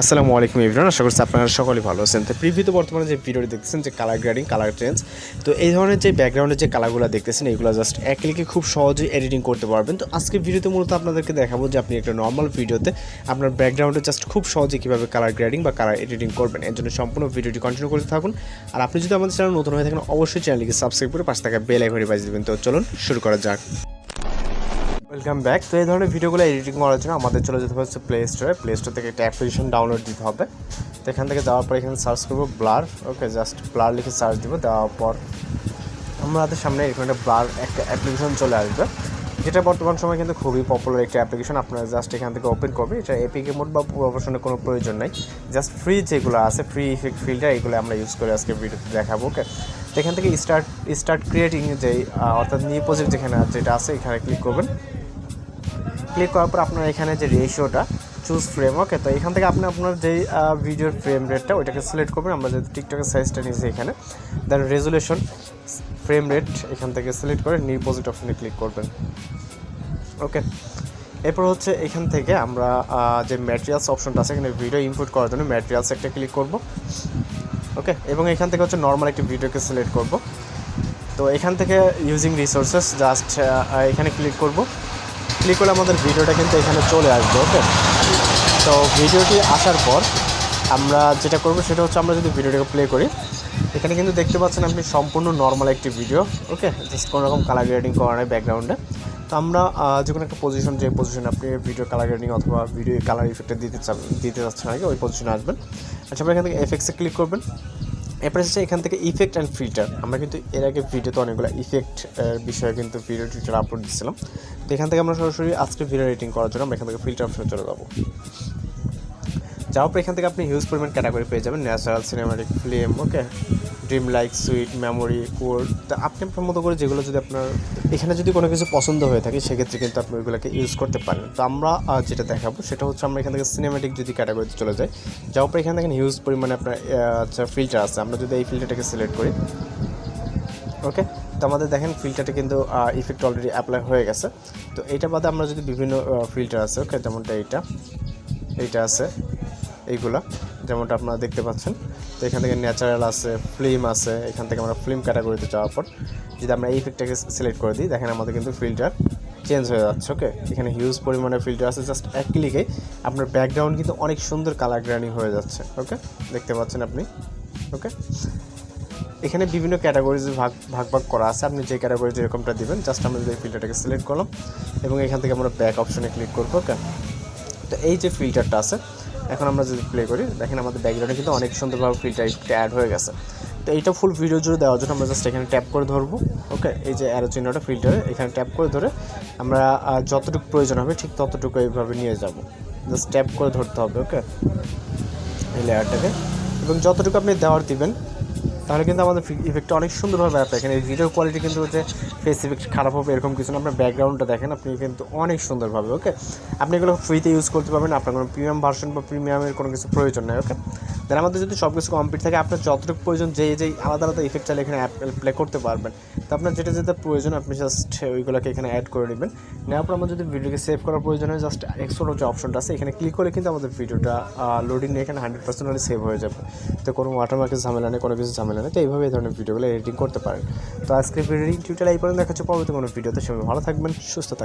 আসসালামু আলাইকুম এভরিওয়ান, আশা করছি আপনারা সকলেই ভালো আছেন। তো প্রিভিউতে বর্তমানে যে ভিডিওটি দেখতেছেন, যে কালার গ্রেডিং কালার চেঞ্জ তো এই ধরনের যে ব্যাকগ্রাউন্ডের যে কালারগুলো দেখতেছেন, এগুলো জাস্ট এক ক্লিকে খুব সহজেই এডিটিং করতে পারবেন। তো আজকে ভিডিওতে মূলত আপনাদেরকে দেখাবো যে আপনি একটা নর্মাল ভিডিওতে আপনার ব্যাকগ্রাউন্ডে জাস্ট খুব সহজে কীভাবে কালার গ্রেডিং বা কালার এডিটিং করবেন। এর জন্য সম্পূর্ণ ভিডিওটি কন্টিনিউ করতে থাকুন। আর আপনি যদি আমাদের চ্যানেল নতুন হয়ে থাকেন, অবশ্যই চ্যানেলটিকে সাবস্ক্রাইব করে পাশে থাকা বেল আইকনে বাজিয়ে দেবেন। তো চলুন শুরু করা যাক। ওয়েলকাম ব্যাক তো এই ধরনের ভিডিওগুলো এডিটিং করার জন্য আমাদের চলে যেতে হচ্ছে প্লে স্টোরে প্লে স্টোর থেকে একটা অ্যাপ্লিকেশন ডাউনলোড দিতে হবে। তো এখান থেকে যাওয়ার পর এখানে সার্চ করব ব্লার ওকে জাস্ট ব্লার লিখে সার্চ দিব। দেওয়ার পর আমাদের সামনে এখানে ব্লার একটা অ্যাপ্লিকেশন চলে আসবে। যেটা বর্তমান সময় কিন্তু খুবই পপুলার একটা অ্যাপ্লিকেশন আপনারা জাস্ট এখান থেকে ওপেন করবেন। এটা এপিকে মোড বা প্রফেশনের কোনো প্রয়োজন নাই। জাস্ট ফ্রি যেগুলো আছে ফ্রি ইফেক্ট ফিল্টার এগুলো আমরা ইউজ করে আজকে ভিডিওতে দেখাবো ওকে এখান থেকে স্টার্ট স্টার্ট ক্রিয়েটিং যেই অর্থাৎ নিউ প্রজেক্ট যেখানে যেটা আছে, এখানে ক্লিক করবেন। ক্লিক করার পর আপনার এখানে যে রেশিওটা চুজ ফ্রেম ওকে তো এখান থেকে আপনি আপনার যেই ভিডিওর ফ্রেম রেটটা ওইটাকে সিলেক্ট করবেন। আমরা যদি টিকটকের সাইজটা নিয়েছি এখানে দেন রেজুলেশন ফ্রেম রেট এখান থেকে সিলেক্ট করে নিউ প্রজেক্ট অপশনে ক্লিক করবেন। ওকে এরপর হচ্ছে এখান থেকে আমরা যে ম্যাটেরিয়ালস অপশনটা আছে, এখানে ভিডিও ইনপুট করার জন্য ম্যাটেরিয়ালস একটা ক্লিক করব। ওকে এবং এখান থেকে হচ্ছে নর্মাল একটি ভিডিওকে সিলেক্ট করব। তো এখান থেকে ইউজিং রিসোর্সেস জাস্ট এখানে ক্লিক করব। ক্লিক করলে আমাদের ভিডিওটা কিন্তু এখানে চলে আসবে ওকে তো ভিডিওটি আসার পর আমরা যেটা করব, সেটা হচ্ছে আমরা যদি ভিডিওটাকে প্লে করি, এখানে কিন্তু দেখতে পাচ্ছেন আপনি সম্পূর্ণ নর্মাল একটি ভিডিও ওকে জাস্ট কোনো রকম কালার গ্রেডিং করা নেই ব্যাকগ্রাউন্ডে তো আমরা যে কোনো একটা পজিশন যে পজিশন আপনি ভিডিও কালার গ্রেডিং অথবা ভিডিও কালার ইফেক্টে দিতে দিতে চাচ্ছেন আগে ওই পজিশনে আসবেন। আচ্ছা আমরা এখান থেকে এফেক্টসে ক্লিক করবেন। এরপরে হচ্ছে এখান থেকে ইফেক্ট অ্যান্ড ফিল্টার আমরা কিন্তু এর আগে ভিডিওতে অনেকগুলো ইফেক্ট বিষয়ে কিন্তু ভিডিও টিউটার আপলোড দিয়েছিলাম। তো এখান থেকে আমরা সরাসরি আজকে ভিডিও এডিটিং করার জন্য আমরা এখান থেকে ফিল্টার অপশনে চলে যাব। যাওয়ার পর এখান থেকে আপনি হিউজ পরিমাণ ক্যাটাগরি পেয়ে যাবেন natural cinematic film okay dream like sweet memory core তা আপনি আপনার মতো করে যেগুলো যদি আপনার, এখানে যদি কোনো কিছু পছন্দ হয়ে থাকে, সেক্ষেত্রে কিন্তু আপনি ওইগুলোকে ইউজ করতে পারেন। তো আমরা যেটা দেখাবো, সেটা হচ্ছে আমরা এখান থেকে সিনেমাটিক যদি ক্যাটাগরিতে চলে যাই যাওয়ার পর এখান থেকে হিউজ পরিমাণে আপনার আচ্ছা ফিল্টার আছে। আমরা যদি এই ফিল্টারটাকে সিলেক্ট করি ওকে তো আমাদের দেখেন ফিল্টারটা কিন্তু ইফেক্ট অলরেডি অ্যাপ্লাই হয়ে গেছে। তো এইটা বাদে আমরা যদি বিভিন্ন ফিল্টার আছে ওকে যেমনটা এইটা এইটা আছে। এইগুলা, যেমনটা আপনারা দেখতে পাচ্ছেন। তো এখান থেকে ন্যাচারাল আছে ফিল্ম আছে, এখান থেকে আমরা ফিল্ম ক্যাটাগরিতে যাওয়ার পর যদি আমরা এই ইফেক্টটাকে সিলেক্ট করে দিই, দেখেন আমাদের কিন্তু ফিল্টার চেঞ্জ হয়ে যাচ্ছে ওকে এখানে হিউজ পরিমাণে ফিল্টার আছে জাস্ট এক ক্লিকে আপনার ব্যাকগ্রাউন্ড কিন্তু অনেক সুন্দর কালার গ্রানিং হয়ে যাচ্ছে ওকে দেখতে পাচ্ছেন আপনি ওকে এখানে বিভিন্ন ক্যাটাগরিজ ভাগ ভাগ ভাগ করা আছে, আপনি যে ক্যাটাগরি যেরকমটা দিবেন জাস্ট আমরা যদি ফিল্টারটাকে সিলেক্ট করলাম, এবং এখান থেকে আমরা ব্যাক অপশনে ক্লিক করব ওকে তো এই যে ফিল্টারটা আছে, এখন আমরা যদি প্লে করি, দেখেন আমাদের ব্যাকগ্রাউন্ডে কিন্তু অনেক সুন্দরভাবে ফিল্টার অ্যাড হয়ে গেছে। তো এইটা ফুল ভিডিও জুড়ে দেওয়ার জন্য আমরা জাস্ট এখানে ট্যাপ করে ধরবো ওকে এই যে অ্যারো চিহ্নটা ফিল্টারে এখানে ট্যাপ করে ধরে আমরা যতটুকু প্রয়োজন হবে ঠিক ততটুকু এইভাবে নিয়ে যাব। জাস্ট ট্যাপ করে ধরতে হবে ওকে এই লেয়ারটাকে এবং যতটুকু আপনি দেওয়ার দিবেন, তাহলে কিন্তু আমাদের ইফেক্টটা অনেক সুন্দরভাবে আসবে। এখানে ভিডিও কোয়ালিটি কিন্তু হচ্ছে ফেস ইফেক্ট খারাপ হবে, এরকম কিছু না। আপনার ব্যাকগ্রাউন্ডটা দেখেন, আপনি কিন্তু অনেক সুন্দরভাবে ওকে আপনি এগুলো ফ্রিতে ইউজ করতে পারবেন, আপনার কোনো প্রিমিয়াম ভার্সন বা প্রিমিয়ামের কোনো কিছু প্রয়োজন নেই ওকে দেন আমাদের যদি সব কিছু কমপ্লিট থাকে, আপনার যতটুকু প্রয়োজন যেই যেই আলাদা আলাদা ইফেক্ট চাইলে এখানে প্লে করতে পারবেন। তো আপনার যেটা যেটা প্রয়োজন, আপনি জাস্ট ওইগুলোকে এখানে অ্যাড করে নেবেন। নেওয়ার পর আমাদের যদি ভিডিওকে সেভ করার প্রয়োজন হয় জাস্ট এক্সপোর্ট যে অপশনটা আছে, এখানে ক্লিক করে কিন্তু আমাদের ভিডিওটা লোডিং এখানে হান্ড্রেড পার্সেন্ট হলে সেভ হয়ে যাবে। তো কোনো ওয়াটারমার্কের ঝামেলা নেই, কোনো কিছু ঝামেলা নেই, তো এইভাবে এই ধরনের ভিডিওগুলো এডিটিং করতে পারেন। তো আজকে ভিডিও টিউটোরিয়াল এই দেখা হচ্ছে পরবর্তী কোনো ভিডিওতে। সবাই ভালো থাকবেন সুস্থ থাকবেন।